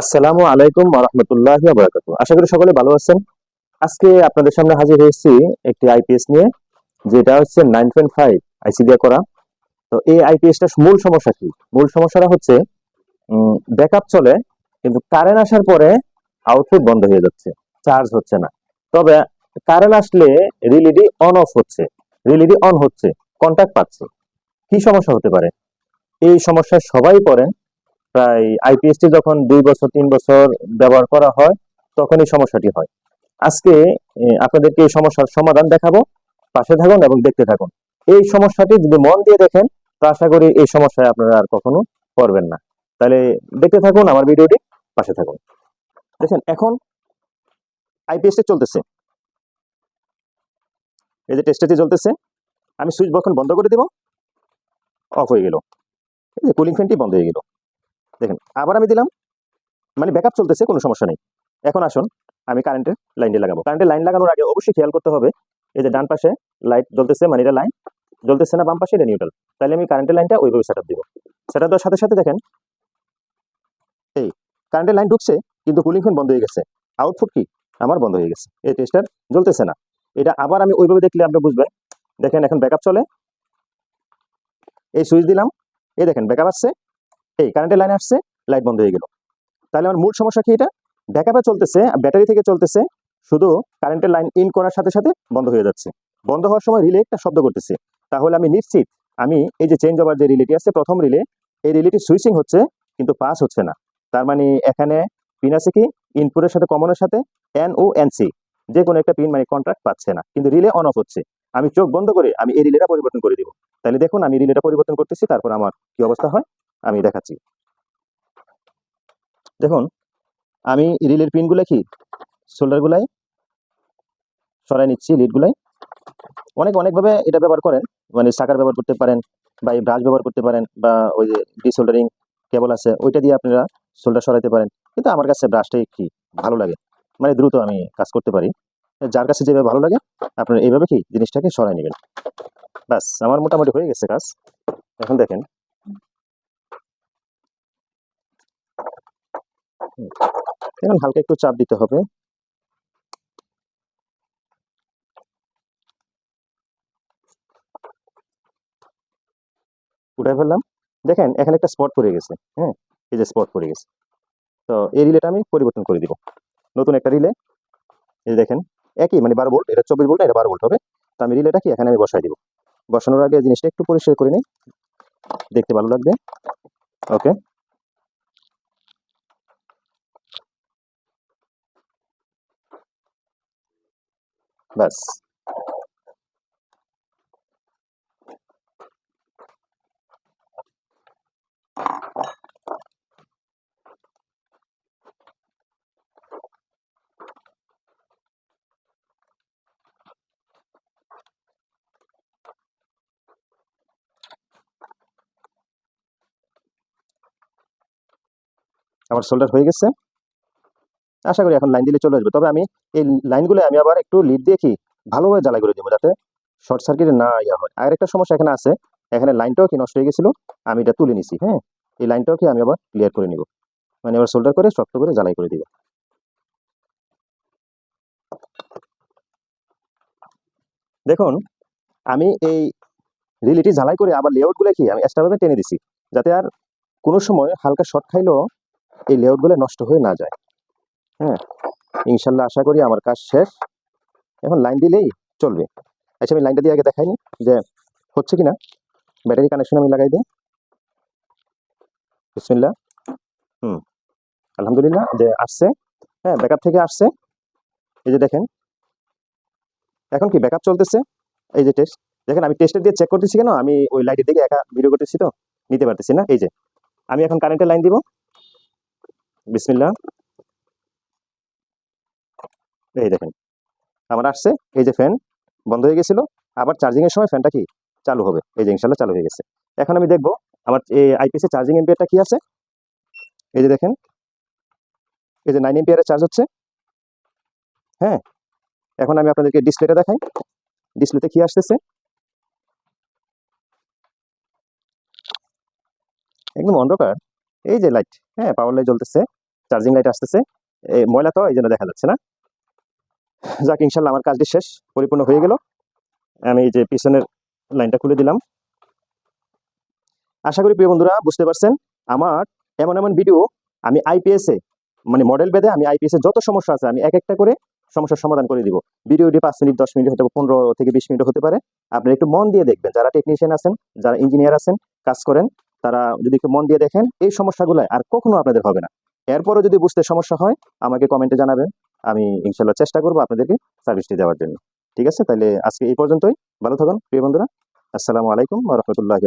আসসালামু আলাইকুম রহমতুল্লাহ আশা করি সকলে ভালো আছেন। আজকে আপনাদের সামনে হাজির হয়েছি একটি আইপিএস নিয়ে, যেটা হচ্ছে নাইন পয়েন্ট ফাইভ আইসি দিয়ে করা। তো এই আইপিএসটা মূল সমস্যা কি? মূল সমস্যাটা হচ্ছে ব্যাকআপ চলে, কিন্তু কারেন্ট আসার পরে আউটপুট বন্ধ হয়ে যাচ্ছে চার্জ হচ্ছে না। তবে কারেন্ট আসলে রিলিডি অন অফ হচ্ছে রিলিডি অন হচ্ছে কন্ট্যাক্ট পাচ্ছে। কি সমস্যা হতে পারে? এই সমস্যা সবাই পড়েন প্রায় আইপিএসটি যখন দুই বছর, তিন বছর ব্যবহার করা হয় তখন এই সমস্যাটি হয়। আজকে আপনাদেরকে এই সমস্যার সমাধান দেখাবো। পাশে থাকুন এবং দেখতে থাকুন। এই সমস্যাটি যদি মন দিয়ে দেখেন, তো আশা করি এই সমস্যায় আপনারা আর কখনো পড়বেন না। তাহলে দেখতে থাকুন আমার ভিডিওটি, পাশে থাকুন। দেখেন, এখন আইপিএসটি চলতেছে। এই যে টেস্টটি চলতেছে, আমি সুইচ বক্স বন্ধ করে দেব অফ হয়ে গেল। এই যে কুলিং ফ্যানটি বন্ধ হয়ে গেল। দেখেন, আবার আমি দিলাম মানে ব্যাকআপ চলতেছে, কোনো সমস্যা নেই। এখন আসুন, আমি কারেন্টের লাইনটি লাগাবো। কারেন্টের লাইন লাগানোর আগে অবশ্যই খেয়াল করতে হবে, এই যে ডান পাশে লাইট জ্বলতেছে মানে এটা লাইন জ্বলতেছে না বাম পাশে, এটা নিউট্রাল তাহলে আমি কারেন্টের লাইনটা ওইভাবে সেট আপ দিব। সেট আপ সাথে সাথে দেখেন, এই কারেন্টের লাইন ঢুকছে, কিন্তু কুলিং ফ্যান বন্ধ হয়ে গেছে। আউটপুট কি? আমার বন্ধ হয়ে গেছে। এই টেস্টার জ্বলতেছে না। এটা আবার আমি ওইভাবে দেখলে আপনি বুঝবেন। দেখেন, এখন ব্যাকআপ চলে। এই সুইচ দিলাম। এই দেখেন ব্যাকআপ আসছে। এই কারেন্টের লাইন আসছে লাইট বন্ধ হয়ে গেল। তাহলে আমার মূল সমস্যা কি এটা? ব্যাকআপে চলতেছে ব্যাটারি থেকে চলতেছে, শুধু কারেন্টের লাইন ইন করার সাথে সাথে বন্ধ হয়ে যাচ্ছে। বন্ধ হওয়ার সময় রিলে একটা শব্দ করতেছে। তাহলে আমি নিশ্চিত, আমি এই যে চেঞ্জ ওভার যে রিলেটি আছে, প্রথম রিলে এই রিলেটি সুইচিং হচ্ছে, কিন্তু পাস হচ্ছে না। তার মানে এখানে পিন আছে কি? ইনপুটের সাথে কমনের সাথে এন ও এন সি যে কোনো একটা পিন মানে কন্ট্রাক্ট পাচ্ছে না। কিন্তু রিলে অন অফ হচ্ছে। আমি চোখ বন্ধ করে আমি এই রিলেটা পরিবর্তন করে দিব। তাহলে দেখুন, আমি রিলেটা পরিবর্তন করতেছি, তারপর আমার কি অবস্থা হয়? আমি দেখাচ্ছি। দেখুন, আমি রিলের পিনগুলো কি? শোল্ডারগুলাই সরাই নিচ্ছি লিডগুলাই অনেক, অনেকভাবে এটা ব্যবহার করেন। মানে সাকার ব্যবহার করতে পারেন বা এই ব্রাশ ব্যবহার করতে পারেন বা ওই যে ডিসোল্ডারিং কেবল আছে, ওইটা দিয়ে আপনারা শোল্ডার সরাইতে পারেন। কিন্তু আমার কাছে ব্রাশটাই কি? ভালো লাগে। মানে দ্রুত আমি কাজ করতে পারি। যার কাছে যেভাবে ভালো লাগে, আপনারা এইভাবে কি জিনিসটাকে সরাই নেবেন। ব্যাস, আমার মোটামুটি হয়ে গেছে কাজ। এখন দেখেন এখন হালকা একটু চাপ দিতে হবে। উঠাই ফেললাম। দেখেন, এখানে একটা স্পট পড়ে গেছে হ্যাঁ এই যে স্পট পড়ে গেছে। তো এই রিলেটা আমি পরিবর্তন করে দিব। নতুন একটা রিলে এই দেখেন, একই মানে বারো ভোল্ট এটা চব্বিশ ভোল্ট এটা বারো ভোল্ট হবে। তো আমি রিলেটা কি এখানে আমি বসাই দিব। বসানোর আগে জিনিসটা একটু পরিষ্কার করে নিই। দেখতে ভালো লাগবে। ওকে। ব্যাস আমার সোল্ডার হয়ে গেছে? আশা করি এখন লাইন দিলে চলে আসবে। তবে আমি এই লাইনগুলো আমি আবার একটু লিড দিয়ে কি ভালোভাবে জ্বালাই করে দেবো যাতে শর্ট সার্কিটে না ইয়া হয়। আর একটা সমস্যা এখানে আছে, এখানে লাইনটাও কি নষ্ট হয়ে গেছিল? আমি এটা তুলে নিছি হ্যাঁ? এই লাইনটাও কি আমি আবার ক্লিয়ার করে নিব। মানে আবার সোল্ডার করে শক্ত করে জ্বালাই করে দিব। দেখুন, আমি এই রিলিটি ঝালাই করে আবার লেআউটগুলো কি আমি এক্সট্রাভাবে টেনে দিছি, যাতে আর কোনো সময় হালকা শর্ট খাইলেও এই লেআউটগুলো নষ্ট হয়ে না যায়। হ্যাঁ ইনশাল্লাহ আশা করি আমার কাজ শেষ। এখন লাইন দিলেই চলবে। আচ্ছা আমি লাইনটা দিয়ে আগে দেখাইনি যে হচ্ছে কিনা। ব্যাটারি কানেকশন আমি লাগাই দিই। বিসমিল্লাহ। হুম, আলহামদুলিল্লাহ যে আসছে। হ্যাঁ ব্যাকআপ থেকে আসছে। এই যে দেখেন। এখন কি ব্যাকআপ চলতেছে? এই যে টেস্ট দেখেন, আমি টেস্টের দিয়ে চেক করতেছি কেন? আমি ওই লাইটের দিকে একা ভিডিও করতেছি তো? নিতে পারতেছি না। এই যে, আমি এখন কারেন্টের লাইন দিব। বিসমিল্লাহ। এই দেখেন, আমার আসছে, এই যে ফ্যান বন্ধ হয়ে গেছিল, আবার চার্জিংয়ের সময় ফ্যানটা কি? চালু হবে। এই যে ইনশাল্লাহ চালু হয়ে গেছে। এখন আমি দেখব আমার এই আইপিএস চার্জিং এম্পিয়ারটা কি আছে। এই যে দেখেন, এই যে নাইন এম্পিয়ারের চার্জ হচ্ছে। হ্যাঁ এখন আমি আপনাদেরকে ডিসপ্লেটা দেখাই। ডিসপ্লেতে কি আসতেছে? একদম অন্ধকার। এই যে লাইট হ্যাঁ পাওয়ার লাইট জ্বলতেছে চার্জিং লাইট আসতেছে। এই ময়লা তো এই জন্য দেখা যাচ্ছে না। যাক, ইনশাল্লাহ আমার কাজটি শেষ, পরিপূর্ণ হয়ে গেল। আমি যে পিছনের লাইনটা খুলে দিলাম। আশা করি প্রিয় বন্ধুরা বুঝতে পারছেন, আমার এমন এমন ভিডিও আমি আইপিএস মানে মডেল বেঁধে আমি আইপিএস যত সমস্যা আছে, আমি এক একটা করে সমস্যার সমাধান করে দিব। ভিডিওটি পাঁচ মিনিট, দশ মিনিট হতে পনেরো থেকে বিশ মিনিট হতে পারে। আপনি একটু মন দিয়ে দেখবেন, যারা টেকনিশিয়ান আছেন, যারা ইঞ্জিনিয়ার আছেন, কাজ করেন, তারা যদি একটু মন দিয়ে দেখেন, এই সমস্যাগুলো আর কখনো আপনাদের হবে না। এরপরও যদি বুঝতে সমস্যা হয়, আমাকে কমেন্টে জানাবেন। আমি ইনশাল্লাহ চেষ্টা করব আপনাদেরকে সার্ভিসটি দেওয়ার জন্য। ঠিক আছে? তাহলে আজকে এই পর্যন্তই। ভালো থাকুন, প্রিয় বন্ধুরা। আসসালামু আলাইকুম রহমতুল্লাহ